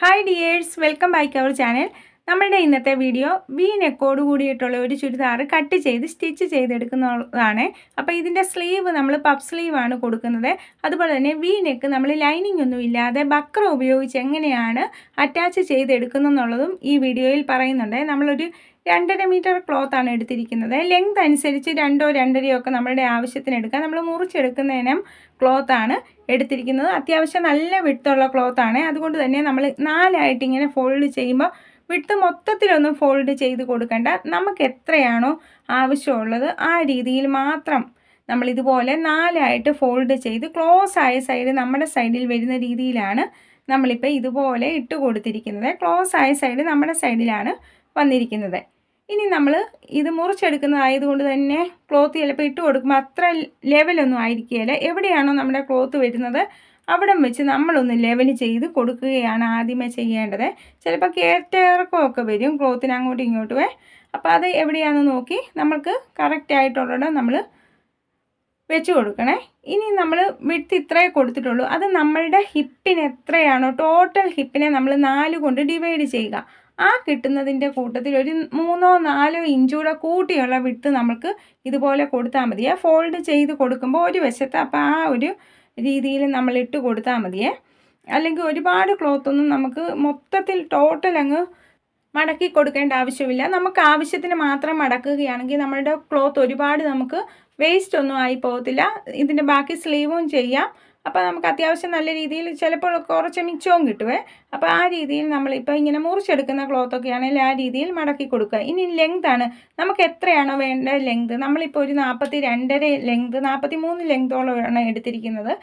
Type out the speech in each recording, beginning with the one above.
Hi dears welcome back our channel നമ്മുടെ ഇന്നത്തെ video V നെക്കോട് കൂടിയിട്ടുള്ള ഒരു ചുരിദാർ കട്ട് ചെയ്ത് സ്റ്റിച്ച് ചെയ്തെടുക്കുന്നതാണ്. അപ്പോൾ ഇതിന്റെ സ്ലീവ് നമ്മൾ പഫ് സ്ലീവാണ് കൊടുക്കുന്നത്. അതുപോലെ തന്നെ വി നെക്ക് നമ്മൾ ലൈനിങ് ഒന്നും ഇല്ലാതെ ബക്ര ഉപയോഗിച്ച് എങ്ങനെയാണ് അറ്റാച്ച് ചെയ്തെടുക്കുന്നതെന്നുള്ളതും ഈ വീഡിയോയിൽ പറയുന്നുണ്ട്. നമ്മളൊരു രണ്ടര മീറ്റർ ക്ലോത്ത് ആണ് എടുത്തിരിക്കുന്നത്. ലെങ്ത് അനുസരിച്ച് രണ്ടോ രണ്ടരയോ ഒക്കെ നമ്മളുടെ ആവശ്യത്തിന് എടുക്കാം. നമ്മൾ മുറിച്ചെടുക്കുന്നതിനും ക്ലോത്ത് ആണ് എടുത്തിരിക്കുന്നത്. അത്യാവശ്യം നല്ല വിട്ടുള്ള ക്ലോത്ത് ആണ്. അതുകൊണ്ട് തന്നെ നമ്മൾ നാലായിട്ട് ഇങ്ങനെ ഫോൾഡ് ചെയ്യുമ്പോൾ വിട്ട് മൊത്തത്തിലൊന്നും ഫോൾഡ് ചെയ്ത് കൊടുക്കേണ്ട. നമുക്ക് എത്രയാണോ ആവശ്യമുള്ളത് ആ രീതിയിൽ മാത്രം നമ്മൾ ഇതുപോലെ നാലായിട്ട് ഫോൾഡ് ചെയ്ത് ക്ലോസ് ആയ സൈഡ് നമ്മുടെ സൈഡിൽ വരുന്ന രീതിയിലാണ് നമ്മളിപ്പോൾ ഇതുപോലെ ഇട്ട് കൊടുത്തിരിക്കുന്നത്. ക്ലോസ് ആയ സൈഡ് നമ്മുടെ സൈഡിലാണ് വന്നിരിക്കുന്നത്. ഇനി നമ്മൾ ഇത് മുറിച്ചെടുക്കുന്നതായതുകൊണ്ട് തന്നെ ക്ലോത്ത് ചിലപ്പോൾ ഇട്ട് കൊടുക്കുമ്പോൾ അത്ര ലെവലൊന്നും ആയിരിക്കുകയില്ല. എവിടെയാണോ നമ്മുടെ ക്ലോത്ത് വരുന്നത് അവിടം വെച്ച് നമ്മളൊന്ന് ലെവൽ ചെയ്ത് കൊടുക്കുകയാണ് ആദ്യമേ ചെയ്യേണ്ടത്. ചിലപ്പോൾ കയറ്റിറക്കമൊക്കെ വരും ക്ലോത്തിന് അങ്ങോട്ടും ഇങ്ങോട്ടുമേ. അപ്പോൾ അത് എവിടെയാണെന്ന് നോക്കി നമ്മൾക്ക് കറക്റ്റായിട്ടുള്ളത് നമ്മൾ വെച്ച് കൊടുക്കണേ. ഇനി നമ്മൾ വിട്ട് ഇത്രയേ കൊടുത്തിട്ടുള്ളൂ. അത് നമ്മളുടെ ഹിപ്പിന് എത്രയാണോ ടോട്ടൽ ഹിപ്പിനെ നമ്മൾ നാല് കൊണ്ട് ഡിവൈഡ് ചെയ്യുക. ആ കിട്ടുന്നതിന്റെ കൂട്ടത്തിൽ ഒരു മൂന്നോ നാലോ ഇഞ്ചൂടെ കൂട്ടിയുള്ള വിട്ട് നമുക്ക് ഇതുപോലെ കൊടുത്താൽ മതി. ഫോൾഡ് ചെയ്ത് കൊടുക്കുമ്പോൾ ഒരു വശത്ത് അപ്പോൾ ആ ഒരു രീതിയിൽ നമ്മൾ ഇട്ട് കൊടുത്താൽ മതിയേ. അല്ലെങ്കിൽ ഒരുപാട് ക്ലോത്തൊന്നും നമുക്ക് മൊത്തത്തിൽ ടോട്ടൽ അങ്ങ് മടക്കി കൊടുക്കേണ്ട ആവശ്യമില്ല. നമുക്ക് ആവശ്യത്തിന് മാത്രം മടക്കുകയാണെങ്കിൽ നമ്മളുടെ ക്ലോത്ത് ഒരുപാട് നമുക്ക് വേസ്റ്റ് ഒന്നും ആയി പോകത്തില്ല. ഇതിന്റെ ബാക്കി സ്ലീവും ചെയ്യാം. അപ്പോൾ നമുക്ക് അത്യാവശ്യം നല്ല രീതിയിൽ ചിലപ്പോൾ കുറച്ച് മിച്ചവും കിട്ടുവേ. അപ്പോൾ ആ രീതിയിൽ നമ്മളിപ്പോൾ ഇങ്ങനെ മുറിച്ചെടുക്കുന്ന ക്ലോത്തൊക്കെ ആണെങ്കിൽ ആ രീതിയിൽ മടക്കി കൊടുക്കുക. ഇനി ലെങ്ത് ആണ്. നമുക്ക് എത്രയാണോ വേണ്ട ലെങ്ത് നമ്മളിപ്പോൾ ഒരു നാൽപ്പത്തി രണ്ടര ലെങ്ത് നാൽപ്പത്തി മൂന്ന് ലെങ്തോളമാണ് എടുത്തിരിക്കുന്നത്.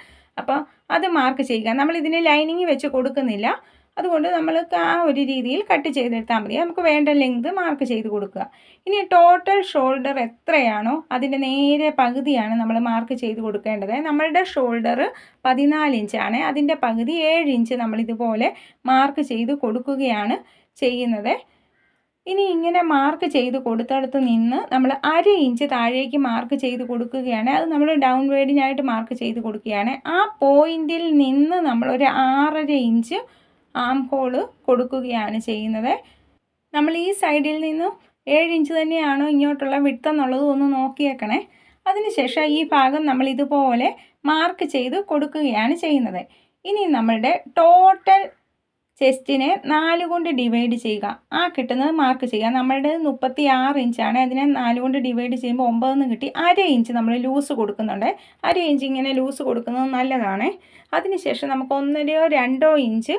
അപ്പോൾ അത് മാർക്ക് ചെയ്യുക. നമ്മൾ ഇതിന് ലൈനിങ് വെച്ച് കൊടുക്കുന്നില്ല. അതുകൊണ്ട് നമ്മൾ ആ ഒരു രീതിയിൽ കട്ട് ചെയ്തെടുത്താൽ മതി. നമുക്ക് വേണ്ട ലെങ്ത് മാർക്ക് ചെയ്ത് കൊടുക്കുക. ഇനി ടോട്ടൽ ഷോൾഡർ എത്രയാണോ അതിന്റെ നേരെ പകുതിയാണ് നമ്മൾ മാർക്ക് ചെയ്ത് കൊടുക്കേണ്ടത്. നമ്മളുടെ ഷോൾഡർ പതിനാല് ഇഞ്ചാണ് അതിന്റെ പകുതി ഏഴ് ഇഞ്ച് നമ്മൾ ഇതുപോലെ മാർക്ക് ചെയ്ത് കൊടുക്കുകയാണ് ചെയ്യുന്നത്. ഇനി ഇങ്ങനെ മാർക്ക് ചെയ്ത് കൊടുത്തടുത്ത് നിന്ന് നമ്മൾ അര ഇഞ്ച് താഴേക്ക് മാർക്ക് ചെയ്ത് കൊടുക്കുകയാണ്. അത് നമ്മൾ ഡൗൺ വേഡിനായിട്ട് മാർക്ക് ചെയ്ത് കൊടുക്കുകയാണ്. ആ പോയിന്റിൽ നിന്ന് നമ്മൾ ഒരു ആറര ഇഞ്ച് ആം ഹോൾ കൊടുക്കുകയാണ് ചെയ്യുന്നത്. നമ്മൾ ഈ സൈഡിൽ നിന്നും ഏഴ് ഇഞ്ച് തന്നെയാണോ ഇങ്ങോട്ടുള്ള വിട്ടെന്നുള്ളത് ഒന്ന് നോക്കിയേക്കണേ. അതിനുശേഷം ഈ ഭാഗം നമ്മൾ ഇതുപോലെ മാർക്ക് ചെയ്ത് കൊടുക്കുകയാണ് ചെയ്യുന്നത്. ഇനി നമ്മളുടെ ടോട്ടൽ ചെസ്റ്റിനെ നാല് കൊണ്ട് ഡിവൈഡ് ചെയ്യുക. ആ കിട്ടുന്നത് മാർക്ക് ചെയ്യുക. നമ്മളുടെ മുപ്പത്തി ആറ് ഇഞ്ചാണ് അതിനെ നാല് കൊണ്ട് ഡിവൈഡ് ചെയ്യുമ്പോൾ ഒമ്പതെന്ന് കിട്ടി. അര ഇഞ്ച് നമ്മൾ ലൂസ് കൊടുക്കുന്നുണ്ട്. അര ഇഞ്ച് ഇങ്ങനെ ലൂസ് കൊടുക്കുന്നത് നല്ലതാണ്. അതിനുശേഷം നമുക്ക് ഒന്നരയോ രണ്ടോ ഇഞ്ച്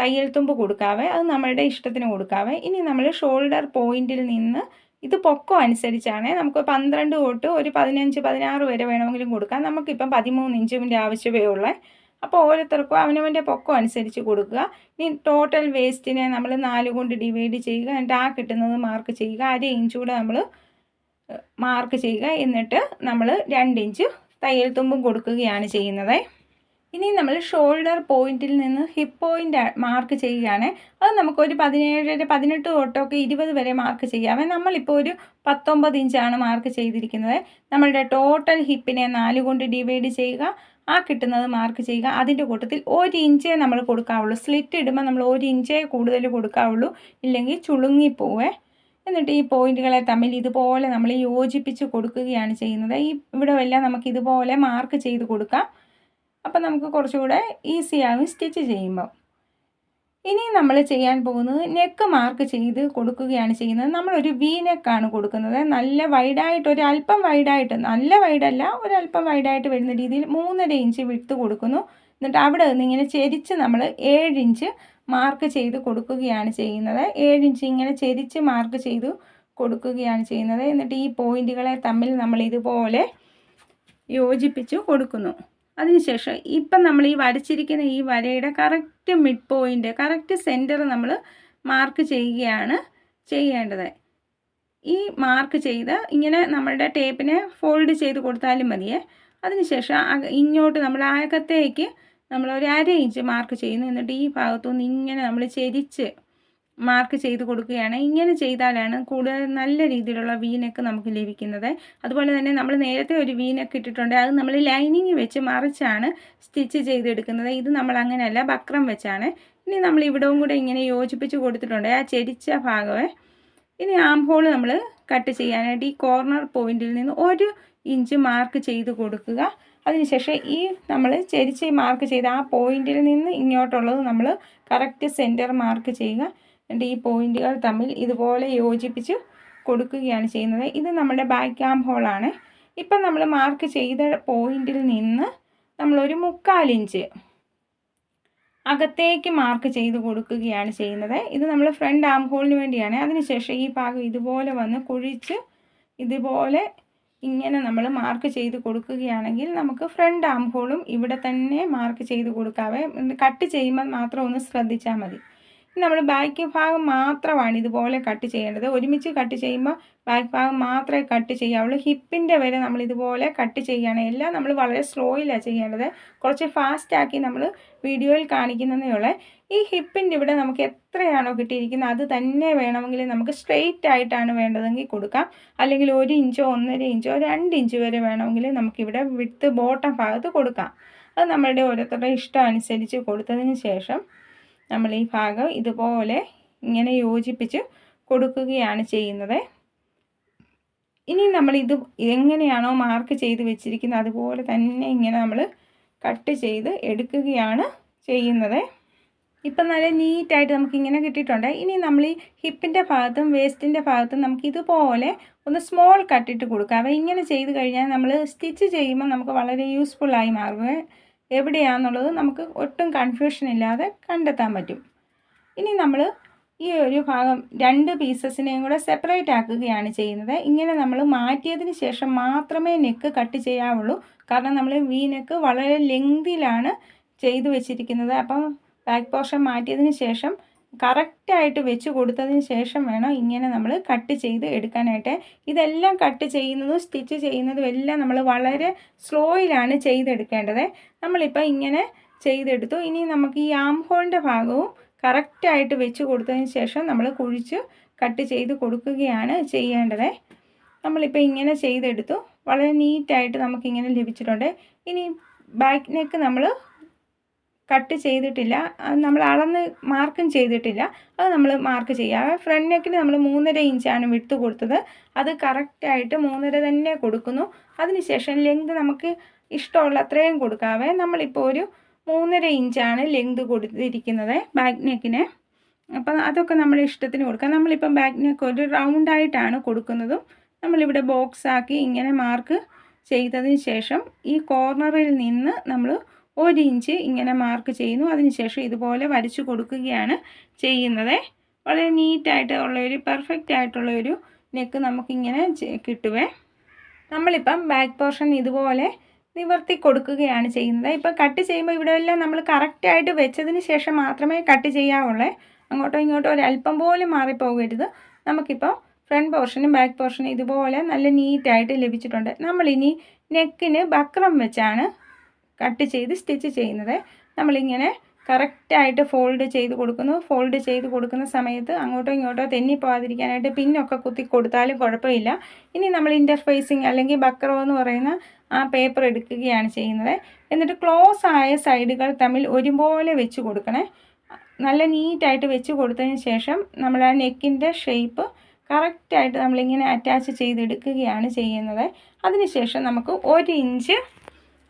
തയ്യൽ തുമ്പ് കൊടുക്കാവേ അത് നമ്മളുടെ ഇഷ്ടത്തിന് കൊടുക്കാവേ. ഇനി നമ്മൾ ഷോൾഡർ പോയിന്റിൽ നിന്ന് ഇത് പൊക്കം അനുസരിച്ചാണ് നമുക്ക് പന്ത്രണ്ട് തൊട്ട് ഒരു പതിനഞ്ച് പതിനാറ് വരെ വേണമെങ്കിലും കൊടുക്കാം. നമുക്കിപ്പം പതിമൂന്ന് ഇഞ്ചിന്റെ ആവശ്യമേ ഉള്ളേ. അപ്പോൾ ഓരോരുത്തർക്കും അവനവന്റെ പൊക്കം അനുസരിച്ച് കൊടുക്കുക. ഇനി ടോട്ടൽ വേസ്റ്റിനെ നമ്മൾ നാല് കൊണ്ട് ഡിവൈഡ് ചെയ്യുക. എന്നിട്ട് ആ കിട്ടുന്നത് മാർക്ക് ചെയ്യുക. അര ഇഞ്ച് കൂടെ നമ്മൾ മാർക്ക് ചെയ്യുക. എന്നിട്ട് നമ്മൾ രണ്ട് ഇഞ്ച് തയ്യൽ തുമ്പും കൊടുക്കുകയാണ് ചെയ്യുന്നത്. ഇനി നമ്മൾ ഷോൾഡർ പോയിന്റിൽ നിന്ന് ഹിപ്പ് പോയിന്റ് മാർക്ക് ചെയ്യുകയാണ്. അത് നമുക്കൊരു പതിനേഴര പതിനെട്ട് തൊട്ടൊക്കെ ഇരുപത് വരെ മാർക്ക് ചെയ്യാമേ നമ്മളിപ്പോൾ ഒരു പത്തൊമ്പത് ഇഞ്ചാണ് മാർക്ക് ചെയ്തിരിക്കുന്നത്. നമ്മളുടെ ടോട്ടൽ ഹിപ്പിനെ നാല് കൊണ്ട് ഡിവൈഡ് ചെയ്യുക. ആ കിട്ടുന്നത് മാർക്ക് ചെയ്യുക. അതിന്റെ കൂട്ടത്തിൽ ഒരു ഇഞ്ചേ നമ്മൾ കൊടുക്കാവുള്ളൂ. സ്ലിറ്റ് ഇടുമ്പോൾ നമ്മൾ ഒരു ഇഞ്ചേ കൂടുതൽ കൊടുക്കാവുള്ളൂ. ഇല്ലെങ്കിൽ ചുളുങ്ങിപ്പോവേ എന്നിട്ട് ഈ പോയിന്റുകളെ തമ്മിൽ ഇതുപോലെ നമ്മൾ യോജിപ്പിച്ച് കൊടുക്കുകയാണ് ചെയ്യുന്നത്. ഈ ഇവിടെ എല്ലാം നമുക്ക് ഇതുപോലെ മാർക്ക് ചെയ്ത് കൊടുക്കാം. അപ്പം നമുക്ക് കുറച്ചുകൂടെ ഈസി ആകും സ്റ്റിച്ച് ചെയ്യുമ്പോൾ ഇനി നമ്മൾ ചെയ്യാൻ പോകുന്നത് നെക്ക് മാർക്ക് ചെയ്ത് കൊടുക്കുകയാണ് ചെയ്യുന്നത്. നമ്മളൊരു വി നെക്കാണ് കൊടുക്കുന്നത്. നല്ല വൈഡായിട്ട് ഒരു അല്പം വൈഡായിട്ട് നല്ല വൈഡല്ല ഒരല്പം വൈഡായിട്ട് വരുന്ന രീതിയിൽ മൂന്നര ഇഞ്ച് വിട്ട് കൊടുക്കുന്നു. എന്നിട്ട് അവിടെ നിന്ന് ഇങ്ങനെ ചെരിച്ച് നമ്മൾ ഏഴ് ഇഞ്ച് മാർക്ക് ചെയ്ത് കൊടുക്കുകയാണ് ചെയ്യുന്നത്. ഏഴ് ഇഞ്ച് ഇങ്ങനെ ചെരിച്ച് മാർക്ക് ചെയ്ത് കൊടുക്കുകയാണ് ചെയ്യുന്നത്. എന്നിട്ട് ഈ പോയിന്റുകളെ തമ്മിൽ നമ്മൾ ഇതുപോലെ യോജിപ്പിച്ച് കൊടുക്കുന്നു. അതിനുശേഷം ഇപ്പം നമ്മൾ ഈ വരച്ചിരിക്കുന്ന ഈ വരയുടെ correct mid point correct centre നമ്മൾ മാർക്ക് ചെയ്യുകയാണ് ചെയ്യേണ്ടത്. ഈ മാർക്ക് ചെയ്ത് ഇങ്ങനെ നമ്മളുടെ ടേപ്പിനെ ഫോൾഡ് ചെയ്ത് കൊടുത്താലും മതിയേ. അതിനുശേഷം ഇങ്ങോട്ട് നമ്മൾ അകത്തേക്ക് നമ്മൾ ഒരു അര ഇഞ്ച് മാർക്ക് ചെയ്യുന്നു. എന്നിട്ട് ഈ ഭാഗത്തുനിന്ന് ഇങ്ങനെ നമ്മൾ ചെരിച്ച് മാർക്ക് ചെയ്ത് കൊടുക്കുകയാണ്. ഇങ്ങനെ ചെയ്താലാണ് കൂടുതൽ നല്ല രീതിയിലുള്ള വീനക്ക് നമുക്ക് ലഭിക്കുന്നത്. അതുപോലെ തന്നെ നമ്മൾ നേരത്തെ ഒരു വീനക്ക് ഇട്ടിട്ടുണ്ട്. അത് നമ്മൾ ലൈനിങ് വെച്ച് മറിച്ചാണ് സ്റ്റിച്ച് ചെയ്തെടുക്കുന്നത്. ഇത് നമ്മൾ അങ്ങനെയല്ല ബക്രം വെച്ചാണ്. ഇനി നമ്മൾ ഇവിടവും കൂടെ ഇങ്ങനെ യോജിപ്പിച്ച് കൊടുത്തിട്ടുണ്ട്. ആ ചെരിച്ച ഭാഗമേ. ഇനി ആം ഹോൾ നമ്മൾ കട്ട് ചെയ്യാനായിട്ട് ഈ കോർണർ പോയിന്റിൽ നിന്ന് ഒരു ഇഞ്ച് മാർക്ക് ചെയ്ത് കൊടുക്കുക. അതിനുശേഷം ഈ നമ്മൾ ചെരിച്ച് മാർക്ക് ചെയ്ത ആ പോയിന്റിൽ നിന്ന് ഇങ്ങോട്ടുള്ളത് നമ്മൾ കറക്റ്റ് സെന്റർ മാർക്ക് ചെയ്യുക. എന്നിട്ട് ഈ പോയിന്റുകൾ തമ്മിൽ ഇതുപോലെ യോജിപ്പിച്ച് കൊടുക്കുകയാണ് ചെയ്യുന്നത്. ഇത് നമ്മുടെ ബാക്ക് ആം ഹോളാണ് ഇപ്പം നമ്മൾ മാർക്ക് ചെയ്ത പോയിന്റിൽ നിന്ന് നമ്മളൊരു മുക്കാലിഞ്ച് അകത്തേക്ക് മാർക്ക് ചെയ്ത് കൊടുക്കുകയാണ് ചെയ്യുന്നത്. ഇത് നമ്മൾ ഫ്രണ്ട് ആം ഹോളിന് വേണ്ടിയാണ്. അതിനുശേഷം ഈ ഭാഗം ഇതുപോലെ വന്ന് കുഴിച്ച് ഇതുപോലെ ഇങ്ങനെ നമ്മൾ മാർക്ക് ചെയ്ത് കൊടുക്കുകയാണെങ്കിൽ നമുക്ക് ഫ്രണ്ട് ആം ഹോളും ഇവിടെ തന്നെ മാർക്ക് ചെയ്ത് കൊടുക്കാവേ. കട്ട് ചെയ്യുമ്പോൾ മാത്രം ഒന്ന് ശ്രദ്ധിച്ചാൽ മതി. നമ്മൾ ബാക്ക് ഭാഗം മാത്രമാണ് ഇതുപോലെ കട്ട് ചെയ്യേണ്ടത്. ഒരുമിച്ച് കട്ട് ചെയ്യുമ്പോൾ ബാക്ക് ഭാഗം മാത്രമേ കട്ട് ചെയ്യാവുള്ളൂ. ഹിപ്പിന്റെ വരെ നമ്മൾ ഇതുപോലെ കട്ട് ചെയ്യുകയാണ്. എല്ലാം നമ്മൾ വളരെ സ്ലോയിലാണ് ചെയ്യേണ്ടത്. കുറച്ച് ഫാസ്റ്റാക്കി നമ്മൾ വീഡിയോയിൽ കാണിക്കുന്നതേ ഉള്ളേ. ഈ ഹിപ്പിന്റെ ഇവിടെ നമുക്ക് എത്രയാണോ കിട്ടിയിരിക്കുന്നത്? അത് തന്നെ വേണമെങ്കിൽ നമുക്ക് സ്ട്രെയിറ്റ് ആയിട്ടാണ് വേണ്ടതെങ്കിൽ കൊടുക്കാം. അല്ലെങ്കിൽ ഒരു ഇഞ്ചോ ഒന്നര ഇഞ്ചോ രണ്ട് ഇഞ്ച് വരെ വേണമെങ്കിൽ നമുക്കിവിടെ വിട്ട് ബോട്ടം ഭാഗത്ത് കൊടുക്കാം. അത് നമ്മളുടെ ഓരോരുത്തരുടെ ഇഷ്ടം അനുസരിച്ച് കൊടുത്തതിന് ശേഷം നമ്മൾ ഈ ഭാഗം ഇതുപോലെ ഇങ്ങനെ യോജിപ്പിച്ച് കൊടുക്കുകയാണ് ചെയ്യുന്നത്. ഇനി നമ്മൾ ഇത് എങ്ങനെയാണോ മാർക്ക് ചെയ്ത് വെച്ചിരിക്കുന്നത് അതുപോലെ തന്നെ ഇങ്ങനെ നമ്മൾ കട്ട് ചെയ്ത് എടുക്കുകയാണ് ചെയ്യുന്നത്. ഇപ്പം നല്ല നീറ്റായിട്ട് നമുക്ക് ഇങ്ങനെ കിട്ടിയിട്ടുണ്ട്. ഇനി നമ്മൾ ഈ ഹിപ്പിന്റെ ഭാഗത്തും വേസ്റ്റിന്റെ ഭാഗത്തും നമുക്ക് ഇതുപോലെ ഒന്ന് സ്മോൾ കട്ടിട്ട് കൊടുക്കുക. കൊടുക്കാം ഇങ്ങനെ ചെയ്ത് കഴിഞ്ഞാൽ നമ്മൾ സ്റ്റിച്ച് ചെയ്യുമ്പോൾ നമുക്ക് വളരെ യൂസ്ഫുള്ളായി മാറുക എവിടെയാണെന്നുള്ളത് നമുക്ക് ഒട്ടും കൺഫ്യൂഷൻ ഇല്ലാതെ കണ്ടെത്താൻ പറ്റും. ഇനി നമ്മൾ ഈ ഒരു ഭാഗം രണ്ട് പീസസിനെയും കൂടെ സെപ്പറേറ്റ് ആക്കുകയാണ് ചെയ്യുന്നത്. ഇങ്ങനെ നമ്മൾ മാറ്റിയതിന് ശേഷം മാത്രമേ നെക്ക് കട്ട് ചെയ്യാവുള്ളൂ. കാരണം നമ്മൾ വി നെക്ക് വളരെ ലെങ്തിലാണ് ചെയ്തു വെച്ചിരിക്കുന്നത്. അപ്പം ബാക്ക് പോർഷൻ മാറ്റിയതിന് ശേഷം കറക്റ്റായിട്ട് വെച്ച് കൊടുത്തതിന് ശേഷം വേണം ഇങ്ങനെ നമ്മൾ കട്ട് ചെയ്ത് എടുക്കാനായിട്ട്. ഇതെല്ലാം കട്ട് ചെയ്യുന്നതും സ്റ്റിച്ച് ചെയ്യുന്നതും എല്ലാം നമ്മൾ വളരെ സ്ലോയിലാണ് ചെയ്തെടുക്കേണ്ടത്. നമ്മളിപ്പോൾ ഇങ്ങനെ ചെയ്തെടുത്തു. ഇനി നമുക്ക് ഈ ആം ഹോളിന്റെ ഭാഗവും കറക്റ്റായിട്ട് വെച്ച് കൊടുത്തതിന് ശേഷം നമ്മൾ കുഴിച്ച് കട്ട് ചെയ്ത് കൊടുക്കുകയാണ് ചെയ്യേണ്ടത്. നമ്മളിപ്പോൾ ഇങ്ങനെ ചെയ്തെടുത്തു. വളരെ നീറ്റായിട്ട് നമുക്കിങ്ങനെ ലഭിച്ചിട്ടുണ്ട്. ഇനി ബാക്ക് നെക്ക് നമ്മൾ കട്ട് ചെയ്തിട്ടില്ല. നമ്മൾ അളന്ന് മാർക്കും ചെയ്തിട്ടില്ല. അത് നമ്മൾ മാർക്ക് ചെയ്യുക. ഫ്രണ്ട് നെക്കിന് നമ്മൾ മൂന്നര ഇഞ്ചാണ് വിട്ട് കൊടുത്തത്. അത് കറക്റ്റായിട്ട് മൂന്നര തന്നെ കൊടുക്കുന്നു. അതിനുശേഷം ലെങ്ത് നമുക്ക് ഇഷ്ടമുള്ള അത്രയും കൊടുക്കാവേ. നമ്മളിപ്പോൾ ഒരു മൂന്നര ഇഞ്ചാണ് ലെങ്ത് കൊടുത്തിരിക്കുന്നത് ബാക്ക് നെക്കിന് അപ്പം അതൊക്കെ നമ്മൾ ഇഷ്ടത്തിന് കൊടുക്കാം. നമ്മളിപ്പം ബാക്ക് നെക്ക് ഒരു റൗണ്ടായിട്ടാണ് കൊടുക്കുന്നതും. നമ്മളിവിടെ ബോക്സാക്കി ഇങ്ങനെ മാർക്ക് ചെയ്തതിന് ശേഷം ഈ കോർണറിൽ നിന്ന് നമ്മൾ ഒരു ഇഞ്ച് ഇങ്ങനെ മാർക്ക് ചെയ്യുന്നു. അതിനുശേഷം ഇതുപോലെ വരച്ചു കൊടുക്കുകയാണ് ചെയ്യുന്നത്. വളരെ നീറ്റായിട്ട് ഉള്ള ഒരു പെർഫെക്റ്റ് ആയിട്ടുള്ള ഒരു നെക്ക് നമുക്കിങ്ങനെ കിട്ടുവേ. നമ്മളിപ്പം ബാക്ക് പോർഷൻ ഇതുപോലെ നിവർത്തി കൊടുക്കുകയാണ് ചെയ്യുന്നത്. ഇപ്പം കട്ട് ചെയ്യുമ്പോൾ ഇവിടെ എല്ലാം നമ്മൾ കറക്റ്റായിട്ട് വെച്ചതിന് ശേഷം മാത്രമേ കട്ട് ചെയ്യാവുള്ളേ. അങ്ങോട്ടോ ഇങ്ങോട്ടോ ഒരല്പം പോലും മാറിപ്പോകരുത്. നമുക്കിപ്പോൾ ഫ്രണ്ട് പോർഷനും ബാക്ക് പോർഷനും ഇതുപോലെ നല്ല നീറ്റായിട്ട് ലഭിച്ചിട്ടുണ്ട്. നമ്മളിനി നെക്കിന് ബക്രം വെച്ചാണ് കട്ട് ചെയ്ത് സ്റ്റിച്ച് ചെയ്യുന്നത്. നമ്മളിങ്ങനെ കറക്റ്റായിട്ട് ഫോൾഡ് ചെയ്ത് കൊടുക്കുന്നു. ഫോൾഡ് ചെയ്ത് കൊടുക്കുന്ന സമയത്ത് അങ്ങോട്ടോ ഇങ്ങോട്ടോ തെന്നി തെന്നിപ്പോവാതിരിക്കാനായിട്ട് പിന്നൊക്കെ കുത്തി കൊടുത്താലും കുഴപ്പമില്ല. ഇനി നമ്മൾ ഇന്റർഫേസിങ് അല്ലെങ്കിൽ ബക്രോ എന്ന് പറയുന്ന ആ പേപ്പർ എടുക്കുകയാണ് ചെയ്യുന്നത്. എന്നിട്ട് ക്ലോസ് ആയ സൈഡുകൾ തമ്മിൽ ഒരുപോലെ വെച്ച് കൊടുക്കണേ. നല്ല നീറ്റായിട്ട് വെച്ച് കൊടുത്തതിന് ശേഷം നമ്മൾ ആ നെക്കിന്റെ ഷേപ്പ് കറക്റ്റായിട്ട് നമ്മളിങ്ങനെ അറ്റാച്ച് ചെയ്തെടുക്കുകയാണ് ചെയ്യുന്നത്. അതിനുശേഷം നമുക്ക് ഒരു ഇഞ്ച്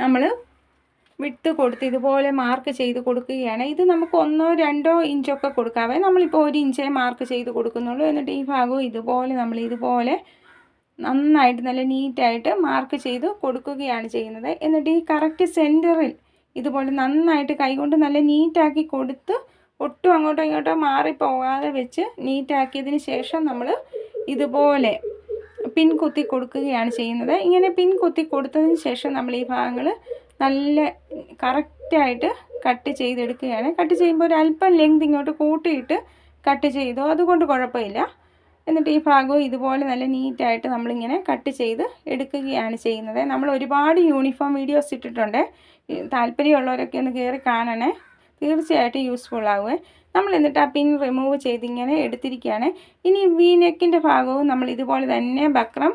നമ്മൾ വിട്ട് കൊടുത്ത് ഇതുപോലെ മാർക്ക് ചെയ്ത് കൊടുക്കുകയാണ്. ഇത് നമുക്ക് ഒന്നോ രണ്ടോ ഇഞ്ചൊക്കെ കൊടുക്കാവേ നമ്മളിപ്പോൾ ഒരു ഇഞ്ചേ മാർക്ക് ചെയ്ത് കൊടുക്കുന്നുള്ളൂ എന്നിട്ട് ഈ ഭാഗവും ഇതുപോലെ നമ്മൾ ഇതുപോലെ നന്നായിട്ട് നല്ല നീറ്റായിട്ട് മാർക്ക് ചെയ്ത് കൊടുക്കുകയാണ് ചെയ്യുന്നത്. എന്നിട്ട് ഈ കറക്റ്റ് സെന്ററിൽ ഇതുപോലെ നന്നായിട്ട് കൈകൊണ്ട് നല്ല നീറ്റാക്കി കൊടുത്ത് ഒട്ടും അങ്ങോട്ടോ ഇങ്ങോട്ടോ മാറിപ്പോകാതെ വെച്ച് നീറ്റാക്കിയതിന് ശേഷം നമ്മൾ ഇതുപോലെ പിൻ കുത്തി കൊടുക്കുകയാണ് ചെയ്യുന്നത്. ഇങ്ങനെ പിൻ കുത്തി കൊടുത്തതിന് ശേഷം നമ്മൾ ഈ ഭാഗങ്ങൾ നല്ല കറക്റ്റായിട്ട് കട്ട് ചെയ്തെടുക്കുകയാണ്. കട്ട് ചെയ്യുമ്പോൾ ഒരു അല്പം ലെങ്ത് ഇങ്ങോട്ട് കൂട്ടിയിട്ട് കട്ട് ചെയ്തു. അതുകൊണ്ട് കുഴപ്പമില്ല. എന്നിട്ട് ഈ ഭാഗവും ഇതുപോലെ നല്ല നീറ്റായിട്ട് നമ്മളിങ്ങനെ കട്ട് ചെയ്ത് എടുക്കുകയാണ് ചെയ്യുന്നത്. നമ്മൾ ഒരുപാട് യൂണിഫോം വീഡിയോസ് ഇട്ടിട്ടുണ്ട്. താല്പര്യമുള്ളവരൊക്കെ ഒന്ന് കയറി കാണണേ. തീർച്ചയായിട്ടും യൂസ്ഫുൾ ആകുമേ നമ്മൾ എന്നിട്ട് ആ പിൻ റിമൂവ് ചെയ്ത് ഇങ്ങനെ എടുത്തിരിക്കുകയാണ്. ഇനി വി നെക്കിന്റെ ഭാഗവും നമ്മൾ ഇതുപോലെ തന്നെ ബക്രം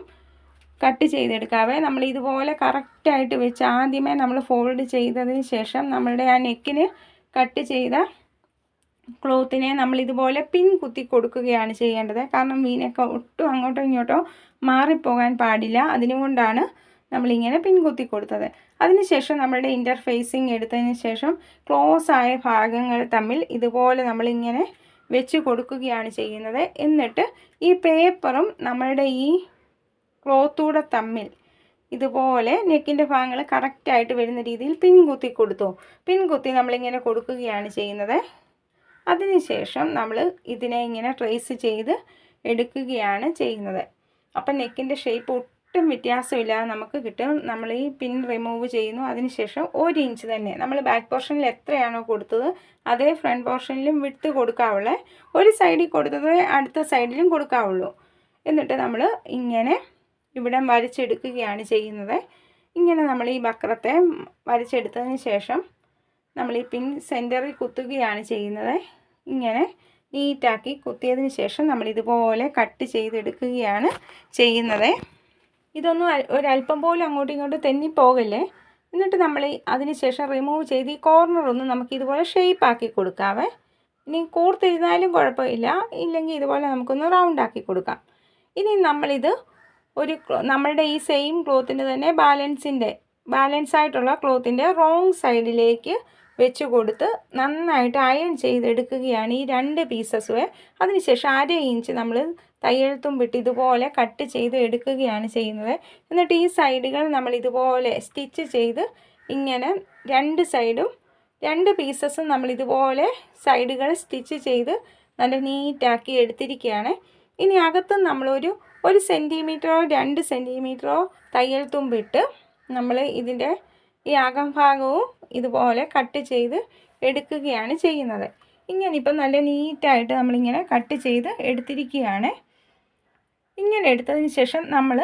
കട്ട് ചെയ്തെടുക്കാവേ നമ്മൾ ഇതുപോലെ കറക്റ്റായിട്ട് വെച്ച് ആദ്യമേ നമ്മൾ ഫോൾഡ് ചെയ്തതിന് ശേഷം നമ്മളുടെ ആ നെക്കിന് കട്ട് ചെയ്ത ക്ലോത്തിനെ നമ്മൾ ഇതുപോലെ പിൻ കുത്തി കൊടുക്കുകയാണ് ചെയ്യേണ്ടത്. കാരണം മീനൊക്കെ ഒട്ടും അങ്ങോട്ടോ ഇങ്ങോട്ടോ മാറിപ്പോകാൻ പാടില്ല. അതിനുകൊണ്ടാണ് നമ്മളിങ്ങനെ പിൻകുത്തി കൊടുത്തത്. അതിനുശേഷം നമ്മളുടെ ഇന്റർഫേസിങ് എടുത്തതിന് ശേഷം ക്ലോസ് ആയ ഭാഗങ്ങൾ തമ്മിൽ ഇതുപോലെ നമ്മളിങ്ങനെ വെച്ച് കൊടുക്കുകയാണ് ചെയ്യുന്നത്. എന്നിട്ട് ഈ പേപ്പറും നമ്മളുടെ ഈ ക്ലോത്തൂടെ തമ്മിൽ. ഇതുപോലെ നെക്കിന്റെ ഭാഗങ്ങൾ കറക്റ്റായിട്ട് വരുന്ന രീതിയിൽ പിൻകുത്തി കൊടുത്തു. പിൻകുത്തി നമ്മളിങ്ങനെ കൊടുക്കുകയാണ് ചെയ്യുന്നത്. അതിനുശേഷം നമ്മൾ ഇതിനെ ഇങ്ങനെ ട്രേസ് ചെയ്ത് എടുക്കുകയാണ് ചെയ്യുന്നത്. അപ്പം നെക്കിന്റെ ഷേപ്പ് ഒട്ടും വ്യത്യാസമില്ലാതെ നമുക്ക് കിട്ടും. നമ്മൾ ഈ പിൻ റിമൂവ് ചെയ്യുന്നു. അതിനുശേഷം ഒരു ഇഞ്ച് തന്നെ. നമ്മൾ ബാക്ക് പോർഷനിൽ എത്രയാണോ കൊടുത്തത് അതേ ഫ്രണ്ട് പോർഷനിലും വിട്ട് കൊടുക്കാവുള്ളേ. ഒരു സൈഡിൽ കൊടുത്തത് അടുത്ത സൈഡിലും കൊടുക്കാവുള്ളൂ. എന്നിട്ട് നമ്മൾ ഇങ്ങനെ ഇവിടെ വരച്ചെടുക്കുകയാണ് ചെയ്യുന്നത്. ഇങ്ങനെ നമ്മൾ ഈ വക്രത്തെ വരച്ചെടുത്തതിന് ശേഷം നമ്മൾ ഈ പിൻ സെന്ററിൽ കുത്തുകയാണ് ചെയ്യുന്നത്. ഇങ്ങനെ നീറ്റാക്കി കുത്തിയതിന് ശേഷം നമ്മൾ ഇതുപോലെ കട്ട് ചെയ്തെടുക്കുകയാണ് ചെയ്യുന്നത്. ഇതൊന്നും ഒരല്പം പോലും അങ്ങോട്ടും ഇങ്ങോട്ടും തെന്നിപ്പോകല്ലേ? എന്നിട്ട് നമ്മൾ അതിന് ശേഷം റിമൂവ് ചെയ്ത് ഈ കോർണർ ഒന്ന് നമുക്ക് ഇതുപോലെ ഷേപ്പ് ആക്കി കൊടുക്കാവേ. ഇനി കൂർത്തിരുന്നാലും കുഴപ്പമില്ല. ഇല്ലെങ്കിൽ ഇതുപോലെ നമുക്കൊന്ന് റൗണ്ട് ആക്കി കൊടുക്കാം. ഇനി നമ്മളിത് ഒരു നമ്മളുടെ ഈ സെയിം ക്ലോത്തിന്റെ തന്നെ ബാലൻസിന്റെ ബാലൻസ് ആയിട്ടുള്ള ക്ലോത്തിന്റെ റോങ് സൈഡിലേക്ക് വെച്ച് കൊടുത്ത് നന്നായിട്ട് അയൺ ചെയ്തെടുക്കുകയാണ് ഈ രണ്ട് പീസസ് അതിനുശേഷം അര ഇഞ്ച് നമ്മൾ തയ്യൽ വിട്ട് ഇതുപോലെ കട്ട് ചെയ്ത് എടുക്കുകയാണ് ചെയ്യുന്നത്. എന്നിട്ട് ഈ സൈഡുകൾ നമ്മൾ ഇതുപോലെ സ്റ്റിച്ച് ചെയ്ത് ഇങ്ങനെ രണ്ട് സൈഡും രണ്ട് പീസസും നമ്മൾ ഇതുപോലെ സൈഡുകൾ സ്റ്റിച്ച് ചെയ്ത് നല്ല നീറ്റാക്കി എടുത്തിരിക്കുകയാണ്. ഇനി അകത്തും നമ്മളൊരു ഒരു സെന്റിമീറ്ററോ രണ്ട് സെന്റിമീറ്ററോ തയ്യൽ തുമ്പിട്ട് നമ്മൾ ഇതിന്റെ ഈ അകംഭാഗവും ഇതുപോലെ കട്ട് ചെയ്ത് എടുക്കുകയാണ് ചെയ്യുന്നത്. ഇങ്ങനെ ഇപ്പം നല്ല നീറ്റായിട്ട് നമ്മളിങ്ങനെ കട്ട് ചെയ്ത് എടുത്തിരിക്കുകയാണ്. ഇങ്ങനെ എടുത്തതിന് ശേഷം നമ്മൾ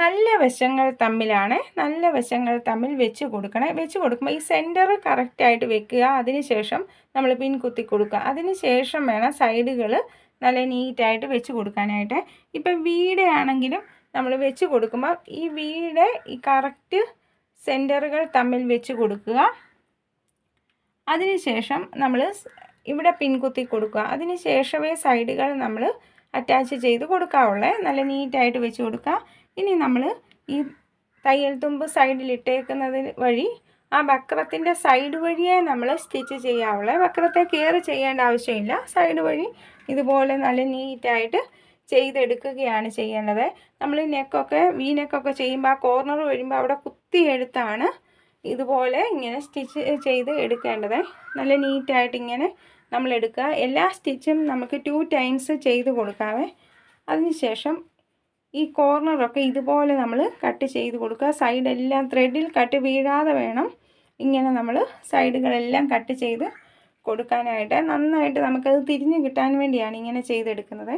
നല്ല വശങ്ങൾ തമ്മിലാണ് നല്ല വശങ്ങൾ തമ്മിൽ വെച്ച് കൊടുക്കണേ. വെച്ച് കൊടുക്കുമ്പോൾ ഈ സെന്റർ കറക്റ്റായിട്ട് വെക്കുക അതിന് ശേഷം നമ്മൾ പിൻ കുത്തി കൊടുക്കുക. അതിന് ശേഷം വേണം സൈഡുകൾ നല്ല നീറ്റായിട്ട് വെച്ച് കൊടുക്കാനായിട്ട്. ഇപ്പം വീട് ആണെങ്കിലും നമ്മൾ വെച്ച് കൊടുക്കുമ്പോൾ ഈ വീട് ഈ കറക്റ്റ് സെന്ററുകൾ തമ്മിൽ വെച്ച് കൊടുക്കുക. അതിനുശേഷം നമ്മൾ ഇവിടെ പിൻകുത്തി കൊടുക്കുക. അതിന് ശേഷമേ സൈഡുകൾ നമ്മൾ അറ്റാച്ച് ചെയ്ത് കൊടുക്കാവുള്ളേ. നല്ല നീറ്റായിട്ട് വെച്ച് കൊടുക്കുക. ഇനി നമ്മൾ ഈ തയ്യൽ തുമ്പ് സൈഡിൽ ഇട്ടേക്കുന്നത് വഴി ആ വക്രത്തിന്റെ സൈഡ് വഴിയേ നമ്മൾ സ്റ്റിച്ച് ചെയ്യാവുള്ളേ. വക്രത്തെ കെയർ ചെയ്യേണ്ട ആവശ്യമില്ല. സൈഡ് വഴി ഇതുപോലെ നല്ല നീറ്റായിട്ട് ചെയ്തെടുക്കുകയാണ് ചെയ്യേണ്ടത്. നമ്മൾ നെക്കൊക്കെ വി നെക്കൊക്കെ ചെയ്യുമ്പോൾ ആ കോർണർ വരുമ്പോൾ അവിടെ കുത്തിയെടുത്താണ് ഇതുപോലെ ഇങ്ങനെ സ്റ്റിച്ച് ചെയ്ത് എടുക്കേണ്ടത്. നല്ല നീറ്റായിട്ട് ഇങ്ങനെ നമ്മൾ എടുക്കുക. എല്ലാ സ്റ്റിച്ചും നമുക്ക് ടു ടൈംസ് ചെയ്ത് കൊടുക്കാവേ. അതിനുശേഷം ഈ കോർണറൊക്കെ ഇതുപോലെ നമ്മൾ കട്ട് ചെയ്ത് കൊടുക്കുക. സൈഡെല്ലാം ത്രെഡിൽ കട്ട് വീഴാതെ വേണം ഇങ്ങനെ നമ്മൾ സൈഡുകളെല്ലാം കട്ട് ചെയ്ത് കൊടുക്കാനായിട്ട് നന്നായിട്ട് നമുക്കത് തിരിഞ്ഞ് കിട്ടാൻ വേണ്ടിയാണ് ഇങ്ങനെ ചെയ്തെടുക്കുന്നത്.